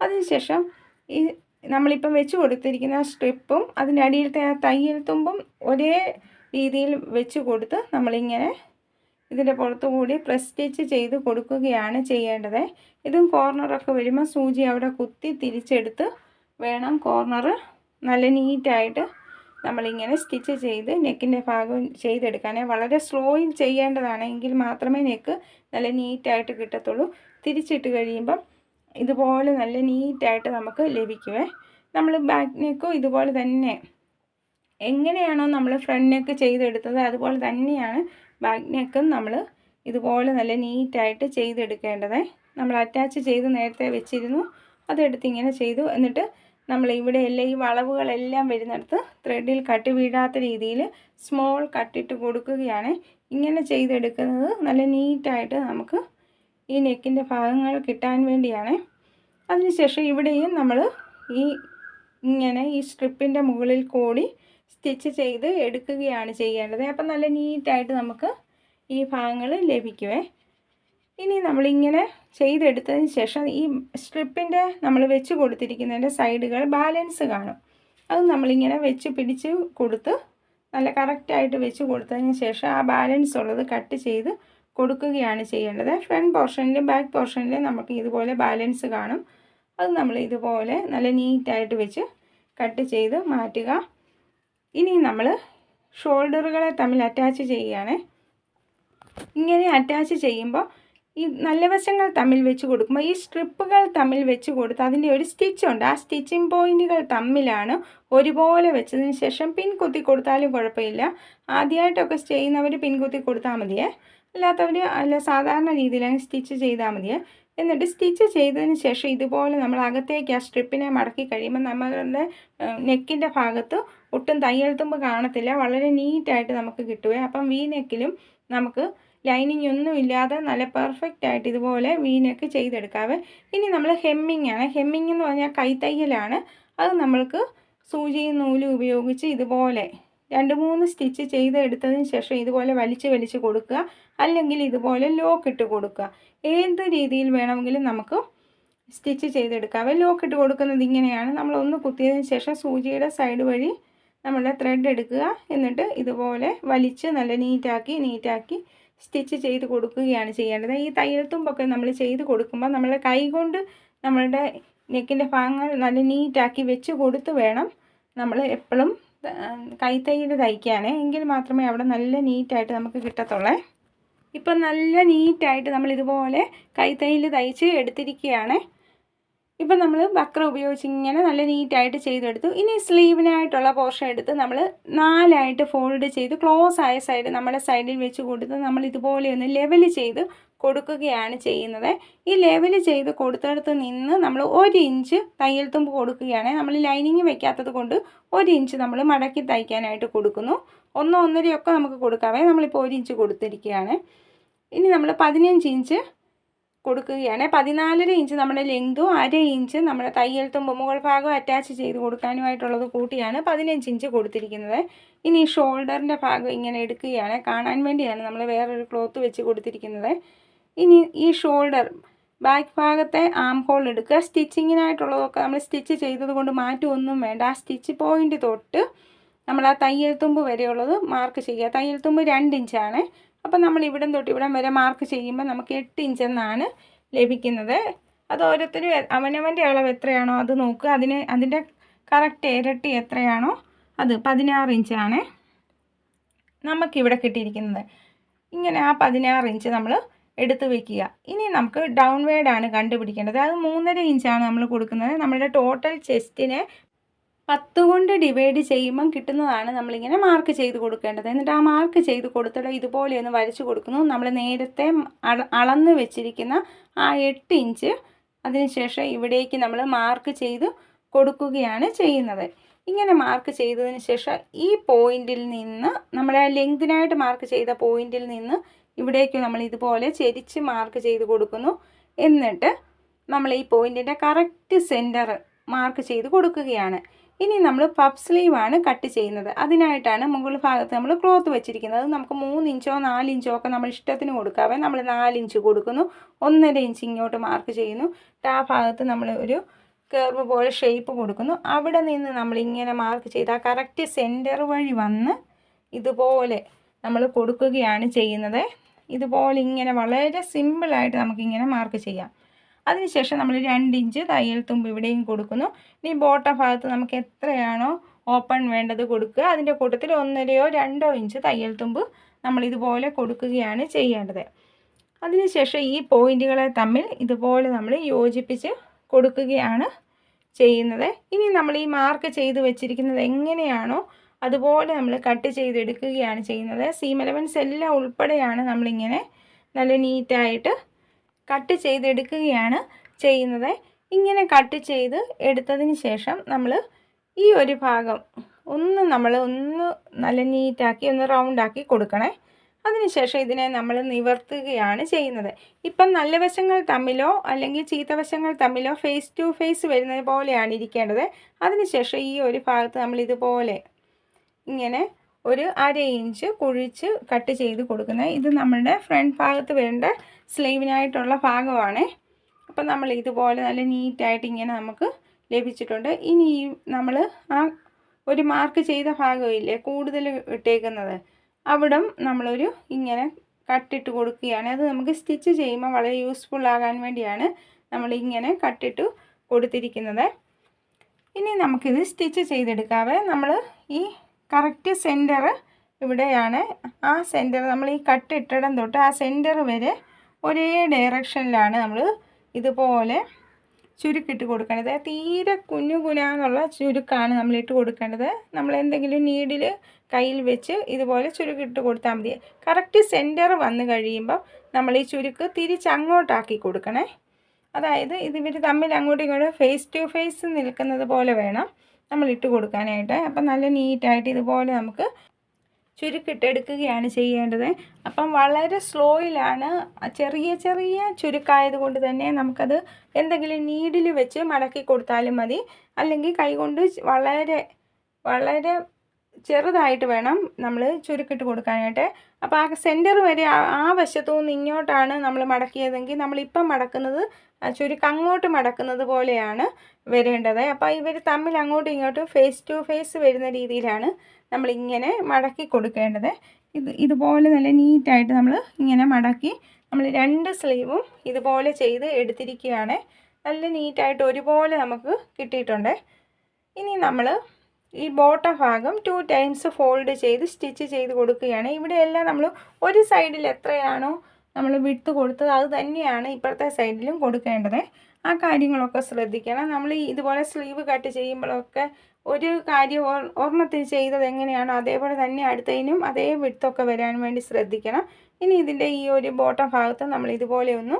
അതിനുശേഷം ഈ നമ്മളിപ്പം വെച്ച് കൊടുത്തിരിക്കുന്ന സ്ട്രിപ്പും അതിന്റെ അടിയിലത്തെ ആ തയ്യൽ തുമ്പും ഒരേ രീതിയിൽ വെച്ച് കൊടുത്ത് നമ്മളിങ്ങനെ ഇതിന്റെ പുറത്തു കൂടി പ്രസ് സ്റ്റിച്ച് ചെയ്ത് കൊടുക്കുകയാണ് ചെയ്യേണ്ടത്. ഇതും കോർണറൊക്കെ വരുമ്പോൾ സൂചി അവിടെ കുത്തി തിരിച്ചെടുത്ത് വേണം കോർണർ നല്ല നീറ്റായിട്ട് നമ്മളിങ്ങനെ സ്റ്റിച്ച് ചെയ്ത് നെക്കിന്റെ ഭാഗം ചെയ്തെടുക്കാൻ വളരെ സ്ലോയിൽ ചെയ്യേണ്ടതാണ്. എങ്കിൽ മാത്രമേ നെക്ക് നല്ല നീറ്റായിട്ട് കിട്ടത്തുള്ളൂ. തിരിച്ചിട്ട് കഴിയുമ്പം ഇതുപോലെ നല്ല നീറ്റായിട്ട് നമുക്ക് ലഭിക്കുവേ. നമ്മൾ ബാക്ക് നെക്കും ഇതുപോലെ തന്നെ എങ്ങനെയാണോ നമ്മൾ ഫ്രണ്ട് നെക്ക് ചെയ്തെടുത്തത് അതുപോലെ തന്നെയാണ് ബാക്ക് നെക്കും നമ്മൾ ഇതുപോലെ നല്ല നീറ്റായിട്ട് ചെയ്തെടുക്കേണ്ടത്. നമ്മൾ അറ്റാച്ച് ചെയ്ത് നേരത്തെ വെച്ചിരുന്നു. അതെടുത്ത് ഇങ്ങനെ ചെയ്തു. എന്നിട്ട് നമ്മൾ ഇവിടെയെല്ലാം ഈ വളവുകളെല്ലാം വരുന്നിടത്ത് ത്രെഡിൽ കട്ട് വീഴാത്ത രീതിയിൽ സ്മോൾ കട്ടിട്ട് കൊടുക്കുകയാണ്. ഇങ്ങനെ ചെയ്തെടുക്കുന്നത് നല്ല നീറ്റായിട്ട് നമുക്ക് ഈ നെക്കിന്റെ ഭാഗങ്ങൾ കിട്ടാൻ വേണ്ടിയാണ്. അതിനുശേഷം ഇവിടെയും നമ്മൾ ഈ ഇങ്ങനെ ഈ സ്ട്രിപ്പിന്റെ മുകളിൽ കൂടി സ്റ്റിച്ച് ചെയ്ത് എടുക്കുകയാണ് ചെയ്യേണ്ടത്. അപ്പം നല്ല നീറ്റായിട്ട് നമുക്ക് ഈ ഭാഗങ്ങൾ ലഭിക്കുവേ. ഇനി നമ്മളിങ്ങനെ ചെയ്തെടുത്തതിന് ശേഷം ഈ സ്ട്രിപ്പിന്റെ നമ്മൾ വെച്ച് കൊടുത്തിരിക്കുന്നതിന്റെ സൈഡുകൾ ബാലൻസ് കാണും. അത് നമ്മളിങ്ങനെ വെച്ച് പിടിച്ച് കൊടുത്ത് നല്ല കറക്റ്റായിട്ട് വെച്ച് കൊടുത്തതിന് ശേഷം ആ ബാലൻസ് ഉള്ളത് കട്ട് ചെയ്ത് കൊടുക്കുകയാണ് ചെയ്യേണ്ടത്. ഫ്രണ്ട് പോർഷനിലും ബാക്ക് പോർഷനിലും നമുക്ക് ഇതുപോലെ ബാലൻസ് കാണും. അത് നമ്മൾ ഇതുപോലെ നല്ല നീറ്റായിട്ട് വെച്ച് കട്ട് ചെയ്ത് മാറ്റുക. ഇനി നമ്മൾ ഷോൾഡറുകളെ തമ്മിൽ അറ്റാച്ച് ചെയ്യുകയാണ്. ഇങ്ങനെ അറ്റാച്ച് ചെയ്യുമ്പോൾ ഈ നല്ല വശങ്ങൾ തമ്മിൽ വെച്ച് കൊടുക്കുമ്പോൾ ഈ സ്ട്രിപ്പുകൾ തമ്മിൽ വെച്ച് കൊടുത്ത് അതിന്റെ ഒരു സ്റ്റിച്ചുണ്ട് ആ സ്റ്റിച്ചിങ് പോയിന്റുകൾ തമ്മിലാണ് ഒരുപോലെ വെച്ചതിന് ശേഷം പിൻ കുത്തി കൊടുത്താലും കുഴപ്പമില്ല. ആദ്യമായിട്ടൊക്കെ ചെയ്യുന്നവർ പിൻ കുത്തി കൊടുത്താൽ മതിയേ. അല്ലാത്തവർ അല്ല സാധാരണ രീതിയിൽ അങ്ങ് സ്റ്റിച്ച് ചെയ്താൽ മതിയേ. എന്നിട്ട് സ്റ്റിച്ച് ചെയ്തതിന് ശേഷം ഇതുപോലെ നമ്മൾ അകത്തേക്ക് ആ സ്ട്രിപ്പിനെ മടക്കി കഴിയുമ്പോൾ നമ്മളുടെ നെക്കിന്റെ ഭാഗത്ത് ഒട്ടും തയ്യൽ തുമ്പ് കാണത്തില്ല. വളരെ നീറ്റായിട്ട് നമുക്ക് കിട്ടുവേ. അപ്പം വി നെക്കിലും നമുക്ക് ലൈനിങ് ഒന്നും ഇല്ലാതെ നല്ല പെർഫെക്റ്റ് ആയിട്ട് ഇതുപോലെ വീനൊക്കെ നെക്ക് ചെയ്തെടുക്കാവേ. ഇനി നമ്മൾ ഹെമ്മിങ് ആണ്. ഹെമ്മിങ് എന്ന് പറഞ്ഞാൽ കൈത്തയ്യലാണ്. അത് നമ്മൾക്ക് സൂചിയും നൂലും ഉപയോഗിച്ച് ഇതുപോലെ രണ്ട് മൂന്ന് സ്റ്റിച്ച് ചെയ്തെടുത്തതിന് ശേഷം ഇതുപോലെ വലിച്ച് വലിച്ച് കൊടുക്കുക. അല്ലെങ്കിൽ ഇതുപോലെ ലോക്ക് ഇട്ട് കൊടുക്കുക. ഏത് രീതിയിൽ വേണമെങ്കിലും നമുക്ക് സ്റ്റിച്ച് ചെയ്തെടുക്കാവേ. ലോക്ക് ഇട്ട് കൊടുക്കുന്നത് ഇങ്ങനെയാണ്. നമ്മൾ ഒന്ന് കുത്തിയതിന് ശേഷം സൂചിയുടെ സൈഡ് വഴി നമ്മുടെ ത്രെഡ് എടുക്കുക. എന്നിട്ട് ഇതുപോലെ വലിച്ച് നല്ല നീറ്റാക്കി നീറ്റാക്കി സ്റ്റിച്ച് ചെയ്ത് കൊടുക്കുകയാണ് ചെയ്യേണ്ടത്. ഈ തയ്യൽ തുമ്പൊക്കെ നമ്മൾ ചെയ്ത് കൊടുക്കുമ്പോൾ നമ്മളെ കൈ കൊണ്ട് നമ്മളുടെ നെക്കിന്റെ ഭാഗങ്ങൾ നല്ല നീറ്റാക്കി വെച്ച് കൊടുത്ത് വേണം നമ്മൾ എപ്പോഴും കൈത്തയ്യൽ തയ്ക്കാനേ. എങ്കിൽ മാത്രമേ അവിടെ നല്ല നീറ്റായിട്ട് നമുക്ക് കിട്ടത്തുള്ളേ. ഇപ്പം നല്ല നീറ്റായിട്ട് നമ്മൾ ഇതുപോലെ കൈത്തയ്യൽ തയ്ച്ച് എടുത്തിരിക്കുകയാണ്. ഇപ്പം നമ്മൾ വക്രം ഉപയോഗിച്ച് ഇങ്ങനെ നല്ല നീറ്റായിട്ട് ചെയ്തെടുത്തു. ഇനി സ്ലീവിനായിട്ടുള്ള പോർഷൻ എടുത്ത് നമ്മൾ നാലായിട്ട് ഫോൾഡ് ചെയ്ത് ക്ലോസ് ആയ സൈഡ് നമ്മുടെ സൈഡിൽ വെച്ച് കൊടുത്ത് നമ്മൾ ഇതുപോലെ ഒന്ന് ലെവൽ ചെയ്ത് കൊടുക്കുകയാണ് ചെയ്യുന്നത്. ഈ ലെവൽ ചെയ്ത് കൊടുത്തടുത്ത് നിന്ന് നമ്മൾ ഒരു ഇഞ്ച് തയ്യൽ തുമ്പ് കൊടുക്കുകയാണ്. നമ്മൾ ലൈനിങ് വെക്കാത്തത് കൊണ്ട് ഒരു ഇഞ്ച് നമ്മൾ മടക്കി തയ്ക്കാനായിട്ട് കൊടുക്കുന്നു. ഒന്നോ ഒന്നരയൊക്കെ നമുക്ക് കൊടുക്കാവേ നമ്മളിപ്പോൾ ഒരു ഇഞ്ച് കൊടുത്തിരിക്കുകയാണ്. ഇനി നമ്മൾ പതിനഞ്ച് ഇഞ്ച് കൊടുക്കുകയാണ്. പതിനാലര ഇഞ്ച് നമ്മുടെ ലെങ്തും അര ഇഞ്ച് നമ്മുടെ തയ്യൽ തുമ്പ് മുകൾ ഭാഗം അറ്റാച്ച് ചെയ്ത് കൊടുക്കാനുമായിട്ടുള്ളത് കൂട്ടിയാണ് പതിനഞ്ച് ഇഞ്ച് കൊടുത്തിരിക്കുന്നത്. ഇനി ഷോൾഡറിന്റെ ഭാഗം ഇങ്ങനെ എടുക്കുകയാണ്. കാണാൻ വേണ്ടിയാണ് നമ്മൾ വേറൊരു ക്ലോത്ത് വെച്ച് കൊടുത്തിരിക്കുന്നത്. ഇനി ഈ ഷോൾഡർ ബാക്ക് ഭാഗത്തെ ആം ഹോൾ എടുക്കുക. സ്റ്റിച്ചിങ്ങിനായിട്ടുള്ളതൊക്കെ നമ്മൾ സ്റ്റിച്ച് ചെയ്തത് കൊണ്ട് മാറ്റമൊന്നും വേണ്ട. ആ സ്റ്റിച്ച് പോയിന്റ് തൊട്ട് നമ്മൾ ആ തയ്യൽത്തുമ്പ് വരെയുള്ളത് മാർക്ക് ചെയ്യുക. തയ്യൽത്തുമ്പ് രണ്ട് ഇഞ്ചാണ്. അപ്പം നമ്മൾ ഇവിടം തൊട്ട് ഇവിടം വരെ മാർക്ക് ചെയ്യുമ്പോൾ നമുക്ക് എട്ട് ഇഞ്ച് എന്നാണ് ലഭിക്കുന്നത്. അത് ഓരോരുത്തരും അവനവന്റെ അളവ് എത്രയാണോ അത് നോക്കുക. അതിന് അതിന്റെ കറക്റ്റ് ഇരട്ടി എത്രയാണോ അത് പതിനാറ് ഇഞ്ചാണ് നമുക്കിവിടെ കിട്ടിയിരിക്കുന്നത്. ഇങ്ങനെ ആ പതിനാറ് ഇഞ്ച് നമ്മൾ എടുത്തു വെക്കുക. ഇനി നമുക്ക് ഡൗൺ വേഡാണ് കണ്ടുപിടിക്കേണ്ടത്. അത് മൂന്നര ഇഞ്ചാണ് നമ്മൾ കൊടുക്കുന്നത്. നമ്മുടെ ടോട്ടൽ ചെസ്റ്റിനെ പത്ത് കൊണ്ട് ഡിവൈഡ് ചെയ്യുമ്പം കിട്ടുന്നതാണ് നമ്മളിങ്ങനെ മാർക്ക് ചെയ്ത് കൊടുക്കേണ്ടത്. എന്നിട്ട് ആ മാർക്ക് ചെയ്ത് കൊടുത്തിട്ട് ഇതുപോലെ ഒന്ന് വരച്ച് കൊടുക്കുന്നു. നമ്മൾ നേരത്തെ അളന്ന് വെച്ചിരിക്കുന്ന ആ എട്ട് ഇഞ്ച് അതിനുശേഷം ഇവിടേക്ക് നമ്മൾ മാർക്ക് ചെയ്ത് കൊടുക്കുകയാണ് ചെയ്യുന്നത്. ഇങ്ങനെ മാർക്ക് ചെയ്തതിന് ശേഷം ഈ പോയിന്റിൽ നിന്ന് നമ്മുടെ ലെങ്തിനായിട്ട് മാർക്ക് ചെയ്ത പോയിന്റിൽ നിന്ന് ഇവിടേക്ക് നമ്മൾ ഇതുപോലെ ചെരിച്ച് മാർക്ക് ചെയ്ത് കൊടുക്കുന്നു. എന്നിട്ട് നമ്മൾ ഈ പോയിന്റിന്റെ കറക്റ്റ് സെന്റർ മാർക്ക് ചെയ്ത് കൊടുക്കുകയാണ്. ഇനി നമ്മൾ പഫ് സ്ലീവ് ആണ് കട്ട് ചെയ്യുന്നത്. അതിനായിട്ടാണ് മുകൾ ഭാഗത്ത് നമ്മൾ ക്ലോത്ത് വെച്ചിരിക്കുന്നത്. നമുക്ക് മൂന്ന് ഇഞ്ചോ ഇഞ്ചോ ഒക്കെ നമ്മൾ ഇഷ്ടത്തിന് കൊടുക്കാവേ നമ്മൾ നാല് ഇഞ്ച് കൊടുക്കുന്നു. ഒന്നര ഇഞ്ച് ഇങ്ങോട്ട് മാർക്ക് ചെയ്യുന്നു. ആ ഭാഗത്ത് നമ്മൾ ഒരു കർവ് പോലെ ഷേപ്പ് കൊടുക്കുന്നു. അവിടെ നിന്ന് നമ്മൾ ഇങ്ങനെ മാർക്ക് ചെയ്ത് ആ കറക്റ്റ് സെന്റർ വഴി വന്ന് ഇതുപോലെ നമ്മൾ കൊടുക്കുകയാണ് ചെയ്യുന്നത്. ഇതുപോലെ ഇങ്ങനെ വളരെ സിമ്പിളായിട്ട് നമുക്കിങ്ങനെ മാർക്ക് ചെയ്യാം. അതിനുശേഷം നമ്മൾ രണ്ട് ഇഞ്ച് തയ്യൽ തുമ്പ് ഇവിടെയും കൊടുക്കുന്നു. ഇനി ബോട്ടം ഭാഗത്ത് നമുക്ക് എത്രയാണോ ഓപ്പൺ വേണ്ടത് കൊടുക്കുക. അതിന്റെ കൂട്ടത്തിൽ ഒന്നരയോ രണ്ടോ ഇഞ്ച് തയ്യൽ തുമ്പ് നമ്മൾ ഇതുപോലെ കൊടുക്കുകയാണ് ചെയ്യേണ്ടത്. അതിനുശേഷം ഈ പോയിന്റുകളെ തമ്മിൽ ഇതുപോലെ നമ്മൾ യോജിപ്പിച്ച് കൊടുക്കുകയാണ് ചെയ്യുന്നത്. ഇനി നമ്മൾ ഈ മാർക്ക് ചെയ്ത് വെച്ചിരിക്കുന്നത് എങ്ങനെയാണോ അതുപോലെ നമ്മൾ കട്ട് ചെയ്തെടുക്കുകയാണ് ചെയ്യുന്നത്. സീം എല്ലാം ഉൾപ്പെടെയാണ് നമ്മളിങ്ങനെ നല്ല നീറ്റായിട്ട് കട്ട് ചെയ്തെടുക്കുകയാണ് ചെയ്യുന്നത്. ഇങ്ങനെ കട്ട് ചെയ്ത് എടുത്തതിന് ശേഷം നമ്മൾ ഈ ഒരു ഭാഗം ഒന്ന് നമ്മൾ ഒന്ന് നല്ല നീറ്റാക്കി ഒന്ന് റൗണ്ടാക്കി കൊടുക്കണേ. അതിനുശേഷം ഇതിനെ നമ്മൾ നിവർത്തുകയാണ് ചെയ്യുന്നത്. ഇപ്പം നല്ല വശങ്ങൾ തമ്മിലോ അല്ലെങ്കിൽ ചീത്ത വശങ്ങൾ തമ്മിലോ ഫേസ് ടു ഫേസ് വരുന്നത് പോലെയാണ് ഇരിക്കേണ്ടത്. അതിനുശേഷം ഈ ഒരു ഭാഗത്ത് നമ്മൾ ഇതുപോലെ ഇങ്ങനെ ഒരു അര ഇഞ്ച് കുഴിച്ച് കട്ട് ചെയ്ത് കൊടുക്കുന്നത്. ഇത് നമ്മളുടെ ഫ്രണ്ട് ഭാഗത്ത് വേണ്ട സ്ലീവിനായിട്ടുള്ള ഭാഗമാണ്. അപ്പം നമ്മൾ ഇതുപോലെ നല്ല നീറ്റായിട്ട് ഇങ്ങനെ നമുക്ക് ലഭിച്ചിട്ടുണ്ട്. ഇനി നമ്മൾ ആ ഒരു മാർക്ക് ചെയ്ത ഭാഗമില്ലേ കൂടുതൽ ഇട്ടേക്കുന്നത്. അവിടം നമ്മളൊരു ഇങ്ങനെ കട്ടിട്ട് കൊടുക്കുകയാണ്. അത് നമുക്ക് സ്റ്റിച്ച് ചെയ്യുമ്പോൾ വളരെ യൂസ്ഫുൾ ആകാൻ വേണ്ടിയാണ് നമ്മളിങ്ങനെ കട്ടിട്ട് കൊടുത്തിരിക്കുന്നത്. ഇനി നമുക്കിത് സ്റ്റിച്ച് ചെയ്തെടുക്കാവേ. നമ്മൾ ഈ കറക്റ്റ് സെന്റർ ഇവിടെയാണ്. ആ സെന്റർ നമ്മൾ ഈ കട്ട് ഇട്ടിടം തൊട്ട് ആ സെന്റർ വരെ ഒരേ ഡയറക്ഷനിലാണ് നമ്മൾ ഇതുപോലെ ചുരുക്കിട്ട് കൊടുക്കേണ്ടത്. തീരെ കുഞ്ഞു കുനാന്നുള്ള ചുരുക്കാണ് നമ്മൾ ഇട്ട് കൊടുക്കേണ്ടത്. നമ്മൾ എന്തെങ്കിലും നീഡിൽ കയ്യിൽ വെച്ച് ഇതുപോലെ ചുരുക്കിട്ട് കൊടുത്താൽ മതി. കറക്റ്റ് സെന്റർ വന്ന് കഴിയുമ്പോൾ നമ്മൾ ഈ ചുരുക്ക് തിരിച്ച് അങ്ങോട്ടാക്കി കൊടുക്കണേ. അതായത് ഇത് ഇവർ തമ്മിൽ അങ്ങോട്ടും ഇങ്ങോട്ടും ഫേസ് ടു ഫേസ് നിൽക്കുന്നത് പോലെ വേണം. നമ്മൾ ഇട്ട് കൊടുക്കാനായിട്ട്. അപ്പം നല്ല നീറ്റായിട്ട് ഇതുപോലെ നമുക്ക് ചുരുക്കിട്ടെടുക്കുകയാണ് ചെയ്യേണ്ടത്. അപ്പം വളരെ സ്ലോയിലാണ് ചെറിയ ചെറിയ ചുരുക്കായത് കൊണ്ട് തന്നെ നമുക്കത് എന്തെങ്കിലും നീഡിൽ വെച്ച് മടക്കി കൊടുത്താലും മതി. അല്ലെങ്കിൽ കൈകൊണ്ട് വളരെ വളരെ ചെറുതായിട്ട് വേണം നമ്മൾ ചുരുക്കിട്ട് കൊടുക്കാനായിട്ട്. അപ്പോൾ ആ സെന്റർ വരെ ആ വശത്തു നിന്ന് ഇങ്ങോട്ടാണ് നമ്മൾ മടക്കിയതെങ്കിൽ നമ്മളിപ്പം മടക്കുന്നത് ചുരുക്കം അങ്ങോട്ട് മടക്കുന്നത് പോലെയാണ് വരേണ്ടത്. അപ്പോൾ ഇവർ തമ്മിൽ അങ്ങോട്ടും ഇങ്ങോട്ടും ഫേസ് ടു ഫേസ് വരുന്ന രീതിയിലാണ് നമ്മളിങ്ങനെ മടക്കി കൊടുക്കേണ്ടത്. ഇത് ഇതുപോലെ നല്ല നീറ്റായിട്ട് നമ്മൾ ഇങ്ങനെ മടക്കി നമ്മൾ രണ്ട് സ്ലീവും ഇതുപോലെ ചെയ്ത് എടുത്തിരിക്കുകയാണ്. നല്ല നീറ്റായിട്ട് ഒരുപോലെ നമുക്ക് കിട്ടിയിട്ടുണ്ട്. ഇനി നമ്മൾ ഈ ബോട്ടം ഭാഗം ടു ടൈംസ് ഫോൾഡ് ചെയ്ത് സ്റ്റിച്ച് ചെയ്ത് കൊടുക്കുകയാണ്. ഇവിടെയെല്ലാം നമ്മൾ ഒരു സൈഡിൽ എത്രയാണോ നമ്മൾ വിട്ട് കൊടുത്തത് അത് തന്നെയാണ് ഇപ്പോഴത്തെ സൈഡിലും കൊടുക്കേണ്ടത്. ആ കാര്യങ്ങളൊക്കെ ശ്രദ്ധിക്കണം. നമ്മൾ ഇതുപോലെ സ്ലീവ് കട്ട് ചെയ്യുമ്പോഴൊക്കെ ഒരു കാര്യം ഒരെണ്ണത്തിൽ ചെയ്തത് എങ്ങനെയാണോ അതേപോലെ തന്നെ അടുത്തതിനും അതേ വിട്ടൊക്കെ വരാൻ വേണ്ടി ശ്രദ്ധിക്കണം. ഇനി ഇതിന്റെ ഈ ഒരു ബോട്ടം ഭാഗത്ത് നമ്മൾ ഇതുപോലെ ഒന്ന്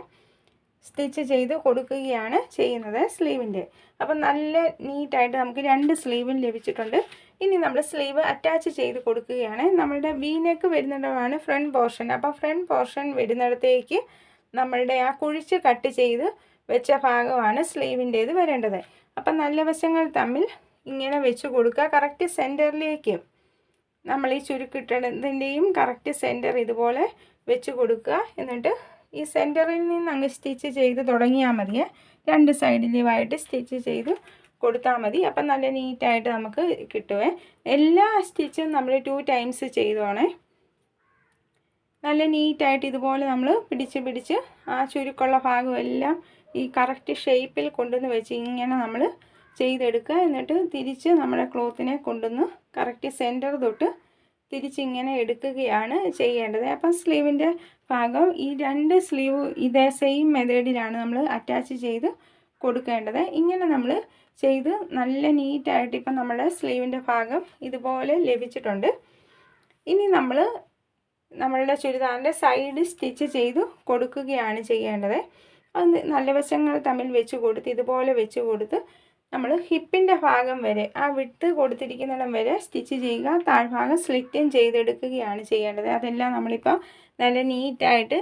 സ്റ്റിച്ച് ചെയ്ത് കൊടുക്കുകയാണ് ചെയ്യുന്നത് സ്ലീവിന്റെ അപ്പം നല്ല നീറ്റായിട്ട് നമുക്ക് രണ്ട് സ്ലീവും ലഭിച്ചിട്ടുണ്ട്. ഇനി നമ്മൾ സ്ലീവ് അറ്റാച്ച് ചെയ്ത് കൊടുക്കുകയാണ്. നമ്മളുടെ വി നെക്ക് വരുന്നിടമാണ് ഫ്രണ്ട് പോർഷൻ അപ്പോൾ ഫ്രണ്ട് പോർഷൻ വരുന്നിടത്തേക്ക് നമ്മളുടെ ആ കുഴിച്ച് കട്ട് ചെയ്ത് വെച്ച ഭാഗമാണ് സ്ലീവിന്റേത് വരേണ്ടത്. അപ്പം നല്ല വശങ്ങൾ തമ്മിൽ ഇങ്ങനെ വെച്ച് കൊടുക്കുക. കറക്റ്റ് സെന്ററിലേക്ക് നമ്മൾ ഈ ചുരുക്കിട്ടതിന്റെയും കറക്റ്റ് സെന്റർ ഇതുപോലെ വെച്ച് കൊടുക്കുക. എന്നിട്ട് ഈ സെന്ററിൽ നിന്ന് അങ്ങ് സ്റ്റിച്ച് ചെയ്ത് തുടങ്ങിയാൽ മതിയേ. രണ്ട് സൈഡിലുമായിട്ട് സ്റ്റിച്ച് ചെയ്ത് കൊടുത്താൽ മതി. അപ്പം നല്ല നീറ്റായിട്ട് നമുക്ക് കിട്ടുവേ. എല്ലാ സ്റ്റിച്ചും നമ്മൾ ടു ടൈംസ് ചെയ്തോണേ നല്ല നീറ്റായിട്ട് ഇതുപോലെ നമ്മൾ പിടിച്ച് പിടിച്ച് ആ ചുരുക്കുള്ള ഭാഗം എല്ലാം ഈ കറക്റ്റ് ഷേപ്പിൽ കൊണ്ടുവന്ന് വെച്ച് ഇങ്ങനെ നമ്മൾ ചെയ്തെടുക്കുക. എന്നിട്ട് തിരിച്ച് നമ്മുടെ ക്ലോത്തിനെ കൊണ്ടുവന്ന് കറക്റ്റ് സെന്റർ തൊട്ട് തിരിച്ചിങ്ങനെ എടുക്കുകയാണ് ചെയ്യേണ്ടത്. അപ്പം സ്ലീവിന്റെ ഭാഗം ഈ രണ്ട് സ്ലീവ് ഇതേ സെയിം മെത്തേഡിലാണ് നമ്മൾ അറ്റാച്ച് ചെയ്ത് കൊടുക്കേണ്ടത്. ഇങ്ങനെ നമ്മൾ ചെയ്ത് നല്ല നീറ്റായിട്ട് ഇപ്പം നമ്മുടെ സ്ലീവിന്റെ ഭാഗം ഇതുപോലെ ലഭിച്ചിട്ടുണ്ട്. ഇനി നമ്മൾ നമ്മളുടെ ചുരിദാറിന്റെ സൈഡ് സ്റ്റിച്ച് ചെയ്ത് കൊടുക്കുകയാണ് ചെയ്യേണ്ടത്. അത് നല്ല വശങ്ങൾ തമ്മിൽ വെച്ച് കൊടുത്ത് ഇതുപോലെ വെച്ച് കൊടുത്ത് നമ്മൾ ഹിപ്പിന്റെ ഭാഗം വരെ ആ വിട്ട് കൊടുത്തിരിക്കുന്നിടം വരെ സ്റ്റിച്ച് ചെയ്യുക താഴ്ഭാഗം സ്ലിറ്റും ചെയ്തെടുക്കുകയാണ് ചെയ്യേണ്ടത്. അതെല്ലാം നമ്മളിപ്പോൾ നല്ല നീറ്റായിട്ട്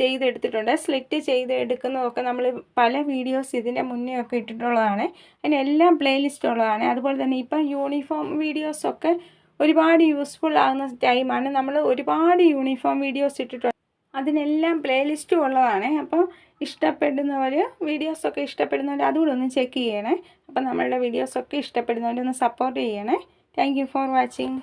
ചെയ്തെടുത്തിട്ടുണ്ട്. സ്ലിറ്റ് ചെയ്തെടുക്കുന്നതൊക്കെ നമ്മൾ പല വീഡിയോസ് ഇതിന്റെ മുന്നേ ഒക്കെ ഇട്ടിട്ടുള്ളതാണ് അതിനെല്ലാം പ്ലേലിസ്റ്റ് ഉള്ളതാണ്. അതുപോലെ തന്നെ ഇപ്പം യൂണിഫോം വീഡിയോസൊക്കെ ഒരുപാട് യൂസ്ഫുൾ ആകുന്ന ടൈമാണ് നമ്മൾ ഒരുപാട് യൂണിഫോം വീഡിയോസ് ഇട്ടിട്ടുണ്ട്. അതിനെല്ലാം പ്ലേലിസ്റ്റും ഉള്ളതാണ്. അപ്പോൾ ഇഷ്ടപ്പെടുന്നവർ വീഡിയോസൊക്കെ ഇഷ്ടപ്പെടുന്നവർ അതുകൂടെ ഒന്ന് ചെക്ക് ചെയ്യണേ. അപ്പോൾ നമ്മളുടെ വീഡിയോസൊക്കെ ഇഷ്ടപ്പെടുന്നവരൊന്ന് സപ്പോർട്ട് ചെയ്യണേ. Thank for watching